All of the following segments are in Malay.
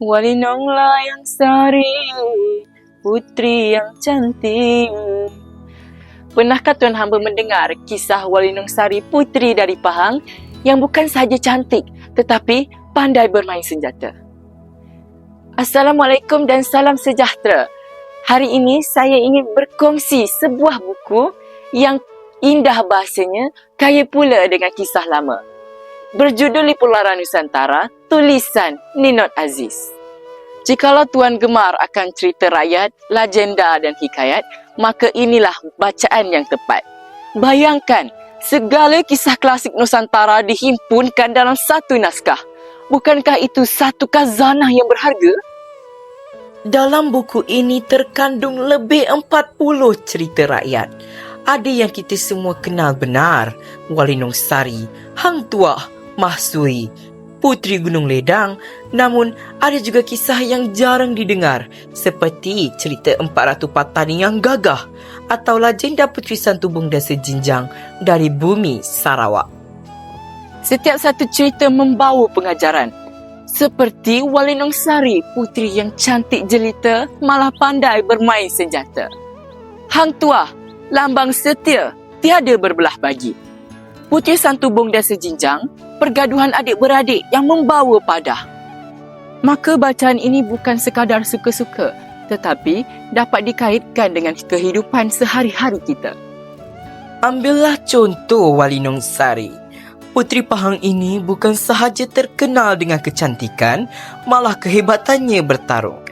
Walinong layang sari, putri yang cantik. Pernahkah tuan hamba mendengar kisah Walinong Sari putri dari Pahang yang bukan sahaja cantik tetapi pandai bermain senjata? Assalamualaikum dan salam sejahtera. Hari ini saya ingin berkongsi sebuah buku yang indah bahasanya, kaya pula dengan kisah lama. Berjudul Lipularan Nusantara, tulisan Ninot Aziz. Jikalau tuan gemar akan cerita rakyat, legenda dan hikayat, maka inilah bacaan yang tepat. Bayangkan, segala kisah klasik Nusantara dihimpunkan dalam satu naskah. Bukankah itu satu khazanah yang berharga? Dalam buku ini terkandung lebih 40 cerita rakyat. Ada yang kita semua kenal benar. Walinong Sari, Hang Tuah, Mahsui, Putri Gunung Ledang. Namun, ada juga kisah yang jarang didengar. Seperti cerita Empat Ratu Patani yang gagah. Atau legenda Putri Santubong dan Sejinjang dari bumi Sarawak. Setiap satu cerita membawa pengajaran. Seperti Walinong Sari, putri yang cantik jelita, malah pandai bermain senjata. Hang Tuah, lambang setia, tiada berbelah bagi. Putri Santubong dan Sejinjang, pergaduhan adik-beradik yang membawa padah. Maka bacaan ini bukan sekadar suka-suka, tetapi dapat dikaitkan dengan kehidupan sehari-hari kita. Ambillah contoh Walinong Sari. Putri Pahang ini bukan sahaja terkenal dengan kecantikan, malah kehebatannya bertarung.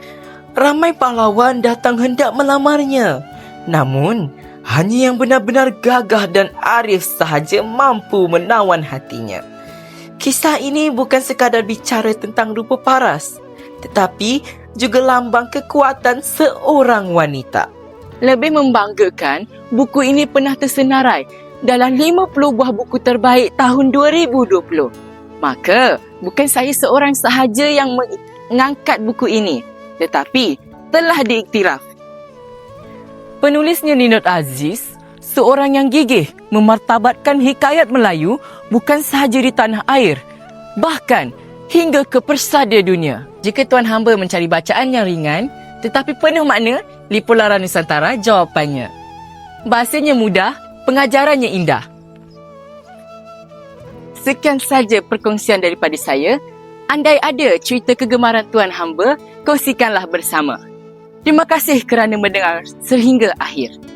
Ramai pahlawan datang hendak melamarnya. Namun, hanya yang benar-benar gagah dan arif sahaja mampu menawan hatinya. Kisah ini bukan sekadar bicara tentang rupa paras, tetapi juga lambang kekuatan seorang wanita. Lebih membanggakan, buku ini pernah tersenarai dalam 50 buah buku terbaik tahun 2020. Maka, bukan saya seorang sahaja yang mengangkat buku ini, tetapi telah diiktiraf. Penulisnya Ninot Aziz, seorang yang gigih memartabatkan hikayat Melayu bukan sahaja di tanah air, bahkan hingga ke persada dunia. Jika tuan hamba mencari bacaan yang ringan tetapi penuh makna, Lipularan Nusantara jawapannya. Bahasanya mudah, pengajarannya indah. Sekian saja perkongsian daripada saya. Andai ada cerita kegemaran tuan hamba, kongsikanlah bersama. Terima kasih kerana mendengar sehingga akhir.